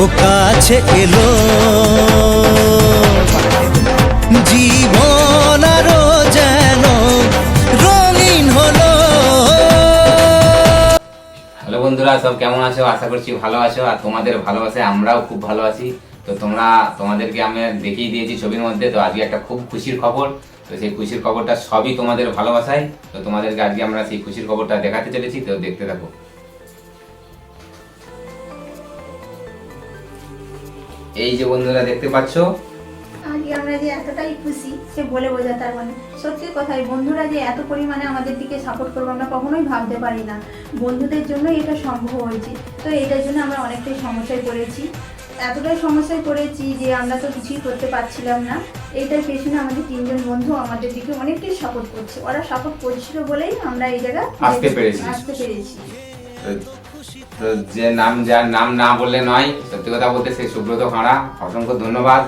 ও কাছে এলো। জীবন আরও যেন রঙিন হলো। হ্যালো বন্ধুরা, সব কেমন আছো? আশা করছি ভালো আছো, আর তোমাদের ভালোবাসায় আমরাও খুব ভালো আছি। তো তোমরা, তোমাদেরকে আমি দেখিয়ে দিয়েছি ছবির মধ্যে, তো আজকে একটা খুব খুশির খবর। তো সেই খুশির খবরটা সবই তোমাদের ভালোবাসায়। তো তোমাদেরকে আজকে আমরা সেই খুশির খবরটা দেখাতে চলেছি, তো দেখতে থাকো। এই যে বন্ধুরা দেখতে পাচ্ছো? আজকে আমরা যে এতটাই খুশি সে বলে বোঝাতে পারব না সত্যি কথাই বন্ধুরা যে এত পরিমাণে আমাদের দিকে সাপোর্ট করব আমরা কখনোই ভাবতে পারি না। বন্ধুদের জন্যই এটা সম্ভব হয়েছে। তো এটার জন্য আমরা অনেকটাই সমস্যায় পড়েছি। এতটাই সমস্যায় পড়েছি যে আমরা তো কিছুই করতে পারছিলাম না। এইটার পেছনে আমাদের তিনজন বন্ধু আমাদের দিকে অনেকটাই সাপোর্ট করছে। ওরা সাপোর্ট করছিল বলেই আমরা এই জায়গায় আসতে পেরেছি। আসতে পেরেছি। তো- যে নাম যার নাম না বললে নয় সত্যি কথা বলতে সেই সুব্রত খাঁড়া অসংখ্য ধন্যবাদ।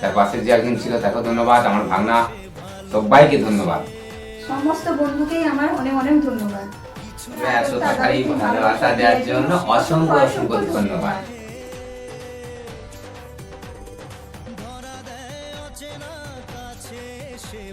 তার পাশে যে একজন ছিল তাকেও ধন্যবাদ। আমার ভাগনা সবাইকে ধন্যবাদ। সমস্ত বন্ধুকেই আমার অনেক অনেক ধন্যবাদ। এত ভালোবাসা দেওয়ার জন্য অসংখ্য অসংখ্য ধন্যবাদ। সে